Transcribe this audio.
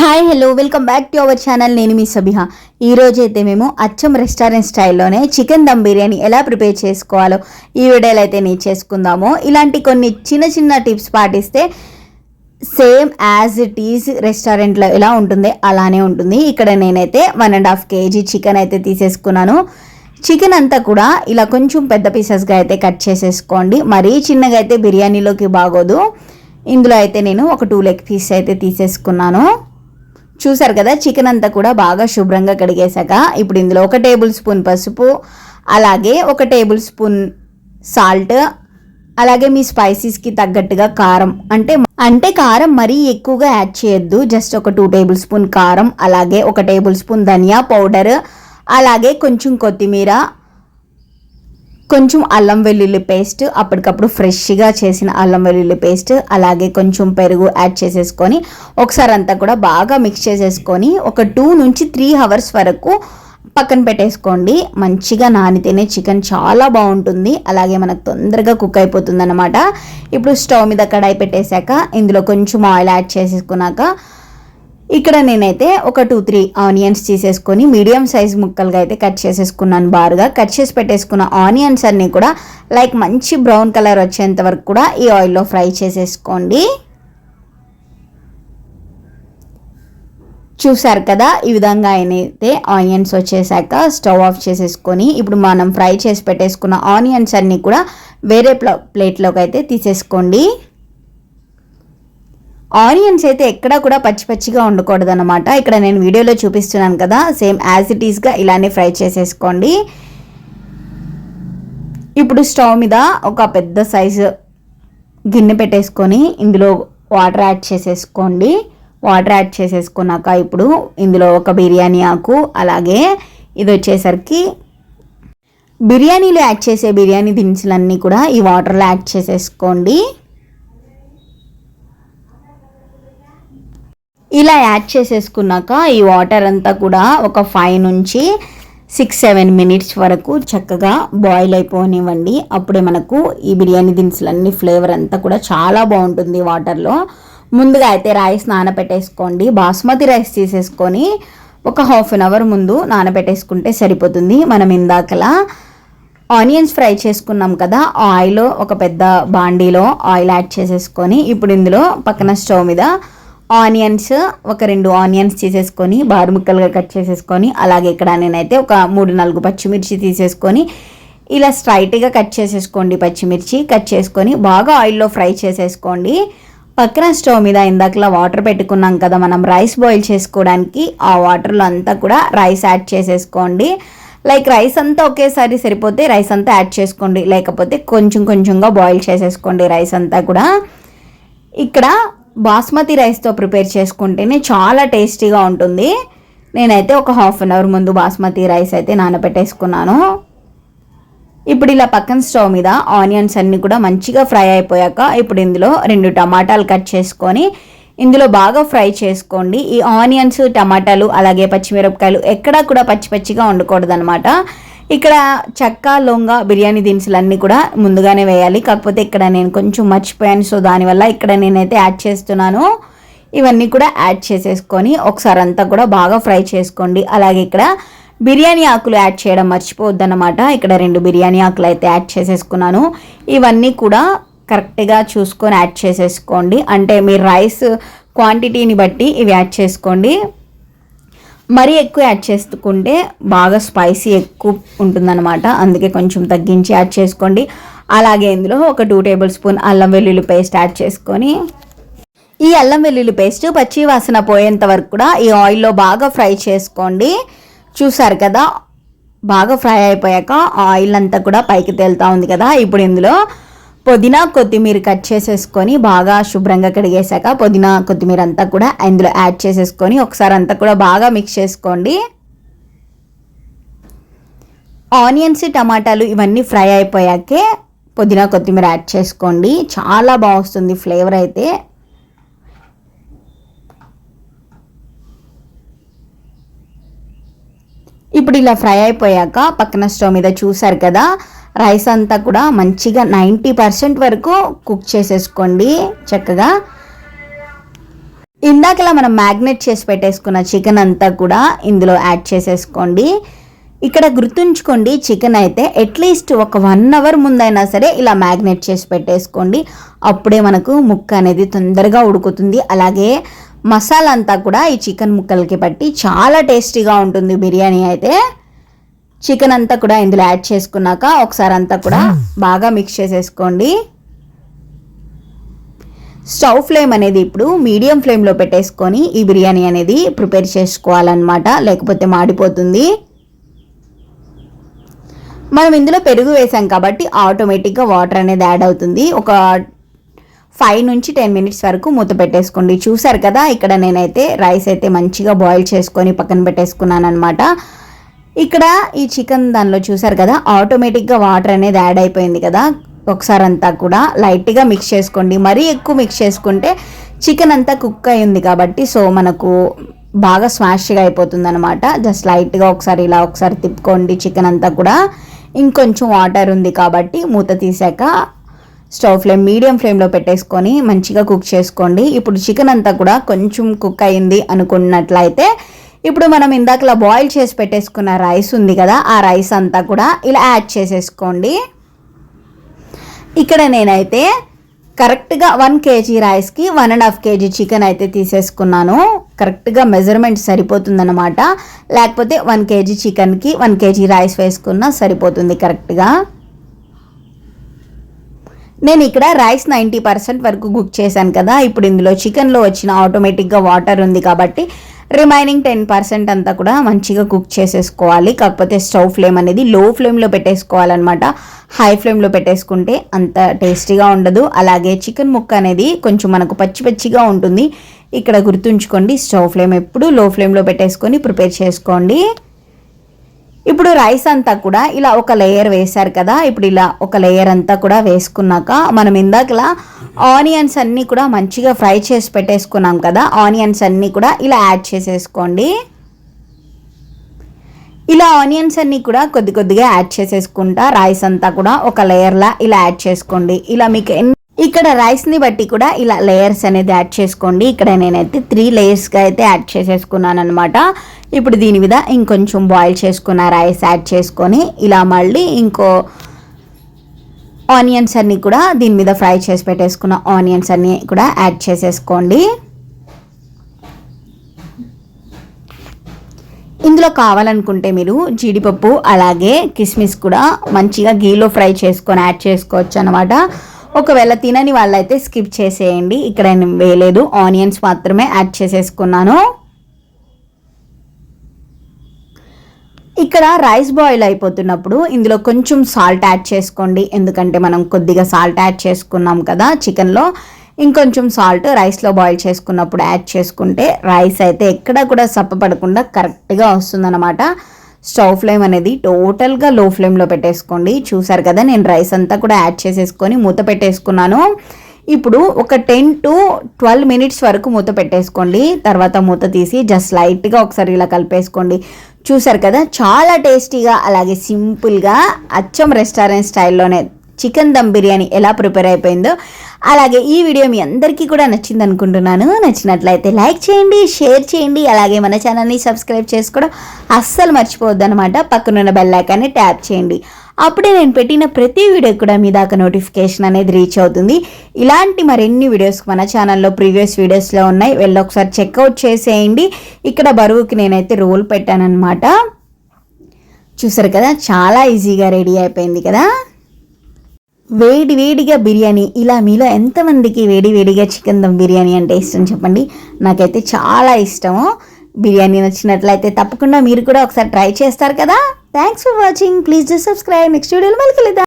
Hi hello welcome back to our channel నేను మీ సబిహా. ఈరోజైతే అయితే మేము అచ్చం రెస్టారెంట్ స్టైల్లోనే చికెన్ దమ్ బిర్యానీ ఎలా ప్రిపేర్ చేసుకోవాలో ఈ వీడియోలో అయితే నేను చేసుకుందాము. ఇలాంటి కొన్ని చిన్న చిన్న టిప్స్ పాటిస్తే సేమ్ యాజ్ ఇట్ ఈజ్ రెస్టారెంట్లో ఎలా ఉంటుంది అలానే ఉంటుంది. ఇక్కడ నేనైతే one and half kg chicken అయితే తీసేసుకున్నాను. చికెన్ అంతా కూడా ఇలా కొంచెం పెద్ద పీసెస్గా అయితే కట్ చేసేసుకోండి. మరీ చిన్నగా అయితే బిర్యానీలోకి బాగోదు. ఇందులో అయితే నేను ఒక టూ లెగ్ పీస్ అయితే తీసేసుకున్నాను. చూసారు కదా చికెన్ అంతా కూడా బాగా శుభ్రంగా కడిగేశాక ఇప్పుడు ఇందులో ఒక టేబుల్ స్పూన్ పసుపు అలాగే ఒక టేబుల్ స్పూన్ సాల్ట్ అలాగే మీ స్పైసీస్కి తగ్గట్టుగా కారం. అంటే అంటే కారం మరీ ఎక్కువగా యాడ్ చేయొద్దు జస్ట్ ఒక టూ టేబుల్ స్పూన్ కారం అలాగే ఒక టేబుల్ స్పూన్ ధనియా పౌడర్ అలాగే కొంచెం కొత్తిమీర కొంచెం అల్లం వెల్లుల్లి పేస్ట్ అప్పటికప్పుడు ఫ్రెష్గా చేసిన అల్లం వెల్లుల్లి పేస్ట్ అలాగే కొంచెం పెరుగు యాడ్ చేసేసుకొని ఒకసారి అంతా కూడా బాగా మిక్స్ చేసేసుకొని ఒక టూ నుంచి త్రీ అవర్స్ వరకు పక్కన పెట్టేసుకోండి. మంచిగా నానితేనే చికెన్ చాలా బాగుంటుంది. అలాగే మనకు తొందరగా కుక్ అయిపోతుంది అనమాట ఇప్పుడు స్టవ్ మీద కడాయి పెట్టేశాక ఇందులో కొంచెం ఆయిల్ యాడ్ చేసేసుకున్నాక ఇక్కడ నేనైతే ఒక టూ త్రీ ఆనియన్స్ తీసేసుకొని మీడియం సైజ్ ముక్కలుగా అయితే కట్ చేసేసుకున్నాను బారుగా. కట్ చేసి పెట్టేసుకున్న ఆనియన్స్ అన్నీ కూడా లైక్ మంచి బ్రౌన్ కలర్ వచ్చేంత వరకు కూడా ఈ ఆయిల్లో ఫ్రై చేసేసుకోండి. చూసారు కదా ఈ విధంగా అయితే ఆనియన్స్ వచ్చేసాక స్టవ్ ఆఫ్ చేసేసుకొని ఇప్పుడు మనం ఫ్రై చేసి పెట్టేసుకున్న ఆనియన్స్ అన్నీ కూడా వేరే ప్లేట్లోకి అయితే తీసేసుకోండి. ఆనియన్స్ అయితే ఎక్కడా కూడా పచ్చి పచ్చిగా ఉండకూడదు అనమాట ఇక్కడ నేను వీడియోలో చూపిస్తున్నాను కదా సేమ్ యాజ్ ఇట్ ఈస్గా ఇలానే ఫ్రై చేసేసుకోండి. ఇప్పుడు స్టవ్ మీద ఒక పెద్ద సైజు గిన్నె పెట్టేసుకొని ఇందులో వాటర్ యాడ్ చేసేసుకోండి. వాటర్ యాడ్ చేసేసుకున్నాక ఇప్పుడు ఇందులో ఒక బిర్యానీ ఆకు అలాగే ఇది వచ్చేసరికి బిర్యానీలో యాడ్ చేసే బిర్యానీ దినుసులన్నీ కూడా ఈ వాటర్లో యాడ్ చేసేసుకోండి. ఇలా యాడ్ చేసేసుకున్నాక ఈ వాటర్ అంతా కూడా ఒక ఫైవ్ నుంచి సిక్స్ సెవెన్ మినిట్స్ వరకు చక్కగా బాయిల్ అయిపోనివ్వండి. అప్పుడే మనకు ఈ బిర్యానీ దినుసులన్నీ ఫ్లేవర్ అంతా కూడా చాలా బాగుంటుంది వాటర్లో ముందుగా అయితే రైస్ నానబెట్టేసుకోండి. బాస్మతి రైస్ తీసేసుకొని ఒక హాఫ్ అన్ అవర్ ముందు నానబెట్టేసుకుంటే సరిపోతుంది. మనం ఇందాకలా ఆనియన్స్ ఫ్రై చేసుకున్నాం కదా ఆయిల్ ఒక పెద్ద బాండీలో ఆయిల్ యాడ్ చేసేసుకొని ఇప్పుడు ఇందులో పక్కన స్టవ్ మీద ఆనియన్స్ ఒక రెండు ఆనియన్స్ తీసేసుకొని బారు ముక్కలుగా కట్ చేసేసుకొని అలాగే ఇక్కడ నేనైతే ఒక మూడు నాలుగు పచ్చిమిర్చి తీసేసుకొని ఇలా స్ట్రైట్గా కట్ చేసేసుకోండి పచ్చిమిర్చి. కట్ చేసుకొని బాగా ఆయిల్లో ఫ్రై చేసేసుకోండి. పక్కన స్టవ్ మీద ఇందాకలా వాటర్ పెట్టుకున్నాం కదా మనం రైస్ బాయిల్ చేసుకోవడానికి ఆ వాటర్లో అంతా కూడా రైస్ యాడ్ చేసేసుకోండి. లైక్ రైస్ అంతా ఒకేసారి సరిపోతే రైస్ అంతా యాడ్ చేసుకోండి. లేకపోతే కొంచెం కొంచెంగా బాయిల్ చేసేసుకోండి రైస్ అంతా కూడా. ఇక్కడ బాస్మతి రైస్తో ప్రిపేర్ చేసుకుంటేనే చాలా టేస్టీగా ఉంటుంది. నేనైతే ఒక హాఫ్ అన్ అవర్ ముందు బాస్మతి రైస్ అయితే నానబెట్టేసుకున్నాను. ఇప్పుడు ఇలా పక్కన స్టవ్ మీద ఆనియన్స్ అన్నీ కూడా మంచిగా ఫ్రై అయిపోయాక ఇప్పుడు ఇందులో రెండు టమాటాలు కట్ చేసుకొని ఇందులో బాగా ఫ్రై చేసుకోండి. ఈ ఆనియన్స్ టమాటాలు అలాగే పచ్చిమిరపకాయలు ఎక్కడా కూడా పచ్చి పచ్చిగా ఉండకూడదు అనమాట ఇక్కడ చెక్క లొంగ బిర్యానీ దినుసులన్నీ కూడా ముందుగానే వేయాలి. కాకపోతే ఇక్కడ నేను కొంచెం మర్చిపోయాను. సో దానివల్ల ఇక్కడ నేనైతే యాడ్ చేస్తున్నాను. ఇవన్నీ కూడా యాడ్ చేసేసుకొని ఒకసారి అంతా కూడా బాగా ఫ్రై చేసుకోండి. అలాగే ఇక్కడ బిర్యానీ ఆకులు యాడ్ చేయడం మర్చిపోవద్దన్నమాట. ఇక్కడ రెండు బిర్యానీ ఆకులు అయితే యాడ్ చేసేసుకున్నాను. ఇవన్నీ కూడా కరెక్ట్గా చూసుకొని యాడ్ చేసేసుకోండి. అంటే మీరు రైస్ క్వాంటిటీని బట్టి ఇవి యాడ్ చేసుకోండి. మరీ ఎక్కువ యాడ్ చేసుకుంటే బాగా స్పైసీ ఎక్కువ ఉంటుందన్నమాట. అందుకే కొంచెం తగ్గించి యాడ్ చేసుకోండి. అలాగే ఇందులో ఒక టూ టేబుల్ స్పూన్ అల్లం వెల్లుల్లి పేస్ట్ యాడ్ చేసుకొని ఈ అల్లం వెల్లుల్లి పేస్ట్ పచ్చి వాసన పోయేంత వరకు కూడా ఈ ఆయిల్లో బాగా ఫ్రై చేసుకోండి. చూసారు కదా? బాగా ఫ్రై అయిపోయాక ఆయిల్ అంతా కూడా పైకి తేలుతూ ఉంది కదా? ఇప్పుడు ఇందులో పుదీనా కొత్తిమీర కట్ చేసేసుకొని బాగా శుభ్రంగా కడిగేశాక పుదీనా కొత్తిమీర అంతా కూడా అందులో యాడ్ చేసేసుకొని ఒకసారి అంతా కూడా బాగా మిక్స్ చేసుకోండి. ఆనియన్స్ టమాటాలు ఇవన్నీ ఫ్రై అయిపోయాకే పుదీనా కొత్తిమీర యాడ్ చేసుకోండి. చాలా బాగా వస్తుంది ఫ్లేవర్ అయితే. ఇప్పుడు ఇలా ఫ్రై అయిపోయాక పక్కన స్టవ్ మీద చూసారు కదా రైస్ అంతా కూడా మంచిగా నైంటీ పర్సెంట్ వరకు కుక్ చేసేసుకోండి చక్కగా. ఇందాకలా మనం మ్యాగ్నెట్ చేసి పెట్టేసుకున్న చికెన్ అంతా కూడా ఇందులో యాడ్ చేసేసుకోండి. ఇక్కడ గుర్తుంచుకోండి చికెన్ అయితే అట్లీస్ట్ ఒక వన్ అవర్ ముందైనా సరే ఇలా మ్యాగ్నెట్ చేసి పెట్టేసుకోండి. అప్పుడే మనకు ముక్క అనేది తొందరగా ఉడుకుతుంది. అలాగే మసాలా అంతా కూడా ఈ చికెన్ ముక్కలకి పట్టి చాలా టేస్టీగా ఉంటుంది బిర్యానీ అయితే. చికెన్ అంతా కూడా ఇందులో యాడ్ చేసుకున్నాక ఒకసారి అంతా కూడా బాగా మిక్స్ చేసేసుకోండి. స్టవ్ ఫ్లేమ్ అనేది ఇప్పుడు మీడియం ఫ్లేమ్లో పెట్టేసుకొని ఈ బిర్యానీ అనేది ప్రిపేర్ చేసుకోవాలన్నమాట లేకపోతే మాడిపోతుంది. మనం ఇందులో పెరుగు వేసాం కాబట్టి ఆటోమేటిక్గా వాటర్ అనేది యాడ్ అవుతుంది. ఒక ఫైవ్ నుంచి టెన్ మినిట్స్ వరకు మూత పెట్టేసుకోండి. చూసారు కదా ఇక్కడ నేనైతే రైస్ అయితే మంచిగా బాయిల్ చేసుకొని పక్కన పెట్టేసుకున్నాను అనమాట ఇక్కడ ఈ చికెన్ దానిలో చూసారు కదా ఆటోమేటిక్గా వాటర్ అనేది యాడ్ అయిపోయింది కదా. ఒకసారి అంతా కూడా లైట్గా మిక్స్ చేసుకోండి. మరీ ఎక్కువ మిక్స్ చేసుకుంటే చికెన్ అంతా కుక్ అయింది కాబట్టి సో మనకు బాగా స్మాష్గా అయిపోతుంది అనమాట జస్ట్ లైట్గా ఒకసారి ఇలా ఒకసారి తిప్పుకోండి చికెన్ అంతా కూడా. ఇంకొంచెం వాటర్ ఉంది కాబట్టి మూత తీసాక స్టవ్ ఫ్లేమ్ మీడియం ఫ్లేమ్లో పెట్టేసుకొని మంచిగా కుక్ చేసుకోండి. ఇప్పుడు చికెన్ అంతా కూడా కొంచెం కుక్ అయింది అనుకున్నట్లయితే ఇప్పుడు మనం ఇందాకలా బాయిల్ చేసి పెట్టేసుకున్న రైస్ ఉంది కదా ఆ రైస్ అంతా కూడా ఇలా యాడ్ చేసేసుకోండి. ఇక్కడ నేనైతే కరెక్ట్గా వన్ కేజీ రైస్కి one and half kg chicken అయితే తీసేసుకున్నాను. కరెక్ట్గా మెజర్మెంట్ సరిపోతుందన్నమాట. లేకపోతే వన్ కేజీ చికెన్కి వన్ కేజీ రైస్ వేసుకున్నా సరిపోతుంది కరెక్ట్గా నేను ఇక్కడ రైస్ నైంటీ పర్సెంట్ వరకు కుక్ చేశాను కదా. ఇప్పుడు ఇందులో చికెన్లో వచ్చిన ఆటోమేటిక్గా వాటర్ ఉంది కాబట్టి రిమైనింగ్ టెన్ పర్సెంట్ అంతా కూడా మంచిగా కుక్ చేసేసుకోవాలి. కాకపోతే స్టవ్ ఫ్లేమ్ అనేది లో ఫ్లేమ్లో పెట్టేసుకోవాలన్నమాట. హై ఫ్లేమ్లో పెట్టేసుకుంటే అంత టేస్టీగా ఉండదు. అలాగే చికెన్ ముక్క అనేది కొంచెం మనకు పచ్చి పచ్చిగా ఉంటుంది. ఇక్కడ గుర్తుంచుకోండి స్టవ్ ఫ్లేమ్ ఎప్పుడు లో ఫ్లేమ్లో పెట్టేసుకొని ప్రిపేర్ చేసుకోండి. ఇప్పుడు రైస్ అంతా కూడా ఇలా ఒక లేయర్ వేశారు కదా ఇప్పుడు ఇలా ఒక లేయర్ అంతా కూడా వేసుకున్నాక మనం ఇందాకలా ఆనియన్స్ అన్నీ కూడా మంచిగా ఫ్రై చేసి పెట్టేసుకున్నాం కదా ఆనియన్స్ అన్నీ కూడా ఇలా యాడ్ చేసేసుకోండి. ఇలా ఆనియన్స్ అన్నీ కూడా కొద్ది కొద్దిగా యాడ్ చేసేసుకుంటా రైస్ అంతా కూడా ఒక లేయర్లా ఇలా యాడ్ చేసుకోండి. ఇలా మీకు ఎన్ని ఇక్కడ రైస్ని బట్టి కూడా ఇలా లేయర్స్ అనేది యాడ్ చేసుకోండి. ఇక్కడ నేనైతే త్రీ లేయర్స్గా అయితే యాడ్ చేసేసుకున్నాను అనమాట ఇప్పుడు దీని మీద ఇంకొంచెం బాయిల్ చేసుకున్న రైస్ యాడ్ చేసుకొని ఇలా మళ్ళీ ఇంకో ఆనియన్స్ అన్నీ కూడా దీని మీద ఫ్రై చేసి పెట్టేసుకున్న ఆనియన్స్ అన్నీ కూడా యాడ్ చేసేసుకోండి. ఇందులో కావాలనుకుంటే మీరు జీడిపప్పు అలాగే కిస్మిస్ కూడా మంచిగా గీలో ఫ్రై చేసుకొని యాడ్ చేసుకోవచ్చు అనమాట ఒకవేళ తినని వాళ్ళైతే స్కిప్ చేసేయండి. ఇక్కడ నేను వేయలేదు. ఆనియన్స్ మాత్రమే యాడ్ చేసేసుకున్నాను. ఇక్కడ రైస్ బాయిల్ అయిపోతున్నప్పుడు ఇందులో కొంచెం సాల్ట్ యాడ్ చేసుకోండి. ఎందుకంటే మనం కొద్దిగా సాల్ట్ యాడ్ చేసుకున్నాం కదా చికెన్లో. ఇంకొంచెం సాల్ట్ రైస్లో బాయిల్ చేసుకున్నప్పుడు యాడ్ చేసుకుంటే రైస్ అయితే ఎక్కడ కూడా సప్పపడకుండా కరెక్ట్గా వస్తుందన్నమాట. స్టవ్ ఫ్లేమ్ అనేది టోటల్గా లో ఫ్లేమ్లో పెట్టేసుకోండి. చూసారు కదా నేను రైస్ అంతా కూడా యాడ్ చేసేసుకొని మూత పెట్టేసుకున్నాను. ఇప్పుడు ఒక టెన్ టు ట్వెల్వ్ మినిట్స్ వరకు మూత పెట్టేసుకోండి. తర్వాత మూత తీసి జస్ట్ లైట్గా ఒకసారి ఇలా కలిపేసుకోండి. చూసారు కదా చాలా టేస్టీగా అలాగే సింపుల్గా అచ్చం రెస్టారెంట్ స్టైల్లోనే చికెన్ దమ్ బిర్యానీ ఎలా ప్రిపేర్ అయిపోయిందో అలాగే ఈ వీడియో మీ అందరికీ కూడా నచ్చింది అనుకుంటున్నాను. నచ్చినట్లయితే లైక్ చేయండి షేర్ చేయండి అలాగే మన ఛానల్ని సబ్స్క్రైబ్ చేసుకోవడం అస్సలు మర్చిపోవద్దు అనమాట పక్కనున్న బెల్ ఐకాన్ని ట్యాప్ చేయండి. అప్పుడే నేను పెట్టిన ప్రతి వీడియో కూడా మీ దాకా నోటిఫికేషన్ అనేది రీచ్ అవుతుంది. ఇలాంటి మరిన్ని వీడియోస్ మన ఛానల్లో ప్రీవియస్ వీడియోస్లో ఉన్నాయి. వెళ్ళి ఒకసారి చెక్అవుట్ చేసేయండి. ఇక్కడ బరువుకి నేనైతే రోల్ పెట్టానమాట చూసారు కదా చాలా ఈజీగా రెడీ అయిపోయింది కదా. వేడి వేడిగా బిర్యానీ ఇలా మీలో ఎంతమందికి వేడి వేడిగా చికెన్ దమ్ బిర్యానీ అంటే ఇష్టం చెప్పండి. నాకైతే చాలా ఇష్టము. బిర్యానీ నచ్చినట్లయితే తప్పకుండా మీరు కూడా ఒకసారి ట్రై చేస్తారు కదా. Thanks for watching please do subscribe next వీడియోలో మళ్ళీ